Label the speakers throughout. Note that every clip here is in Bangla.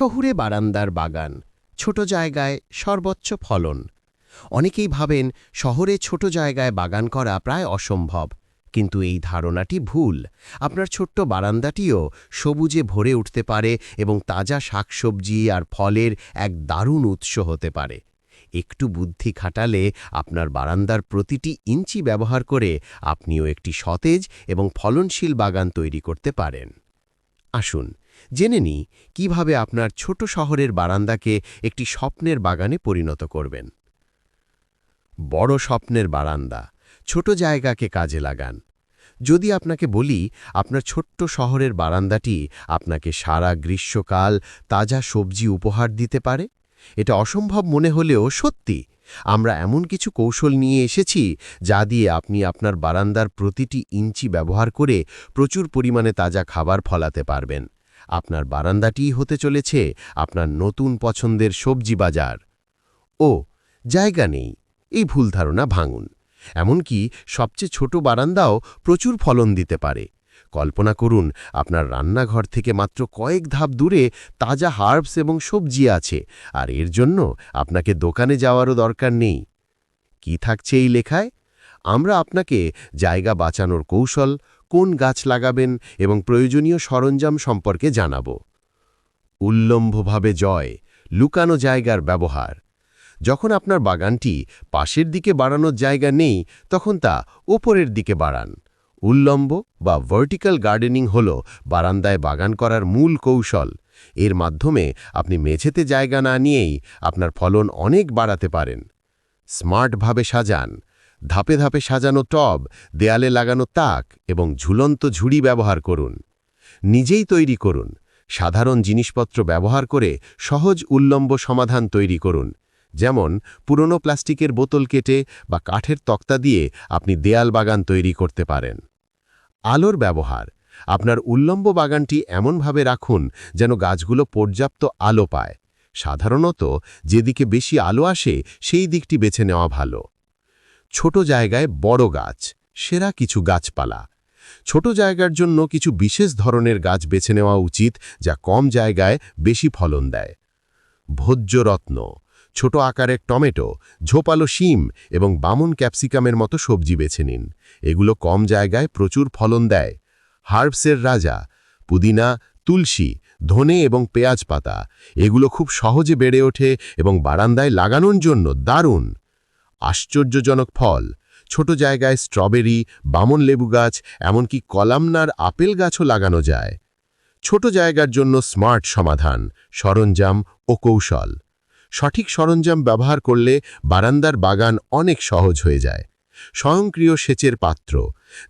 Speaker 1: শহুরে বারান্দার বাগান, ছোট জায়গায় সর্বোচ্চ ফলন। অনেকেই ভাবেন শহরে ছোট জায়গায় বাগান করা প্রায় অসম্ভব, কিন্তু এই ধারণাটি ভুল। আপনার ছোট্ট বারান্দাটিও সবুজে ভরে উঠতে পারে এবং তাজা শাকসবজি আর ফলের এক দারুণ উৎস হতে পারে। একটু বুদ্ধি খাটালে আপনার বারান্দার প্রতিটি ইঞ্চি ব্যবহার করে আপনিও একটি সতেজ এবং ফলনশীল বাগান তৈরি করতে পারেন। আসুন জেনে নিই কীভাবে আপনার ছোট শহরের বারান্দাকে একটি স্বপ্নের বাগানে পরিণত করবেন। বড় স্বপ্নের বারান্দা, ছোট জায়গাকে কাজে লাগান। যদি আপনাকে বলি, আপনার ছোট্ট শহরের বারান্দাটি আপনাকে সারা গ্রীষ্মকাল তাজা সবজি উপহার দিতে পারে? এটা অসম্ভব মনে হলেও সত্যি, আমরা এমন কিছু কৌশল নিয়ে এসেছি যা দিয়ে আপনি আপনার বারান্দার প্রতিটি ইঞ্চি ব্যবহার করে প্রচুর পরিমাণে তাজা খাবার ফলাতে পারবেন। আপনার বারান্দাটিই হতে চলেছে আপনার নতুন পছন্দের সবজি বাজার। ও, জায়গা নেই, এই ভুল ধারণা ভাঙুন। এমনকি সবচেয়ে ছোট বারান্দাও প্রচুর ফলন দিতে পারে। কল্পনা করুন, আপনার রান্নাঘর থেকে মাত্র কয়েক ধাপ দূরে তাজা হার্বস এবং সবজি আছে, আর এর জন্য আপনাকে দোকানে যাওয়ারও দরকার নেই। কি থাকছে এই লেখায়? আমরা আপনাকে জায়গা বাঁচানোর কৌশল কোন গাছ লাগাবেন এবং প্রয়োজনীয় সরঞ্জাম সম্পর্কে জানাব। উল্লম্ভভাবে জয়, লুকানো জায়গার ব্যবহার। যখন আপনার বাগানটি পাশের দিকে বাড়ানোর জায়গা নেই, তখন তা ওপরের দিকে বাড়ান। উল্লম্ব বা ভার্টিক্যাল গার্ডেনিং হল বারান্দায় বাগান করার মূল কৌশল। এর মাধ্যমে আপনি মেঝেতে জায়গা না নিয়েই আপনার ফলন অনেক বাড়াতে পারেন। স্মার্টভাবে সাজান ধাপে ধাপে সাজানো টব, দেয়ালে লাগানো তাক এবং ঝুলন্ত ঝুড়ি ব্যবহার করুন। নিজেই তৈরি করুন। সাধারণ জিনিসপত্র ব্যবহার করে সহজ উল্লম্ব সমাধান তৈরি করুন। যেমন, পুরনো প্লাস্টিকের বোতল কেটে বা কাঠের তক্তা দিয়ে আপনি দেয়াল বাগান তৈরি করতে পারেন। আলোর ব্যবহার। আপনার উল্লম্ব বাগানটি এমনভাবে রাখুন যেন গাছগুলো পর্যাপ্ত আলো পায়। সাধারণত, যেদিকে বেশি আলো আসে, সেই দিকটি বেছে নেওয়া ভালো। ছোট জায়গায় বড় গাছ, সেরা কিছু গাছপালা। ছোট জায়গার জন্য কিছু বিশেষ ধরনের গাছ বেছে নেওয়া উচিত, যা কম জায়গায় বেশি ফলন দেয়। ভোজ্যরত্ন, ছোট আকারের টমেটো, ঝোপালো শিম এবং বামুন ক্যাপসিকামের মতো সবজি বেছে নিন। এগুলো কম জায়গায় প্রচুর ফলন দেয়। হার্বসের রাজা, পুদিনা, তুলসী, ধনে এবং পেঁয়াজ পাতা, এগুলো খুব সহজে বেড়ে ওঠে এবং বারান্দায় লাগানোর জন্য দারুণ। আশ্চর্যজনক ফল। ছোট জায়গায় স্ট্রবেরি, বামন লেবু গাছ, এমনকি কলামনার আপেল গাছও লাগানো যায়। ছোট জায়গার জন্য স্মার্ট সমাধান, সরঞ্জাম ও কৌশল। সঠিক সরঞ্জাম ব্যবহার করলে বারান্দার বাগান অনেক সহজ হয়ে যায়। স্বয়ংক্রিয় সেচের পাত্র।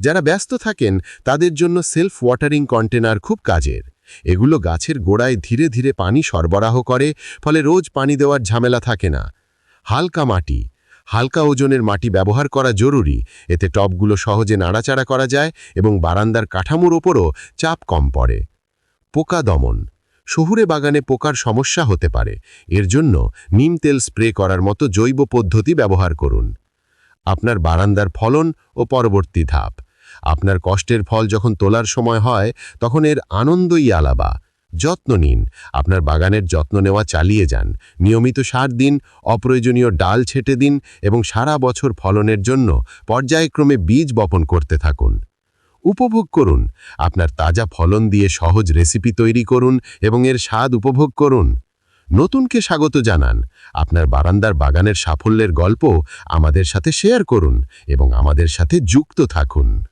Speaker 1: যারা ব্যস্ত থাকেন, তাদের জন্য সেলফ ওয়াটারিং কন্টেনার খুব কাজের। এগুলো গাছের গোড়ায় ধীরে ধীরে পানি সরবরাহ করে, ফলে রোজ পানি দেওয়ার ঝামেলা থাকে না। হালকা মাটি হালকা ওজনের মাটি ব্যবহার করা জরুরি। এতে টবগুলো সহজে নাড়াচাড়া করা যায় এবং বারান্দার কাঠামোর ওপরও চাপ কম পড়ে। পোকা দমন। শহুরে বাগানে পোকার সমস্যা হতে পারে। এর জন্য নিম তেল স্প্রে করার মতো জৈব পদ্ধতি ব্যবহার করুন। আপনার বারান্দার ফলন ও পরবর্তী ধাপ। আপনার কষ্টের ফল যখন তোলার সময় হয়, তখন এর আনন্দই আলাবা যত্ন নিন। আপনার বাগানের যত্ন নেওয়া চালিয়ে যান। নিয়মিত সার দিন, অপ্রয়োজনীয় ডাল ছেটে দিন এবং সারা বছর ফলনের জন্য পর্যায়ক্রমে বীজ বপন করতে থাকুন। উপভোগ করুন। আপনার তাজা ফলন দিয়ে সহজ রেসিপি তৈরি করুন এবং এর স্বাদ উপভোগ করুন। নতুনকে স্বাগত জানান। আপনার বারান্দার বাগানের সাফল্যের গল্প আমাদের সাথে শেয়ার করুন এবং আমাদের সাথে যুক্ত থাকুন।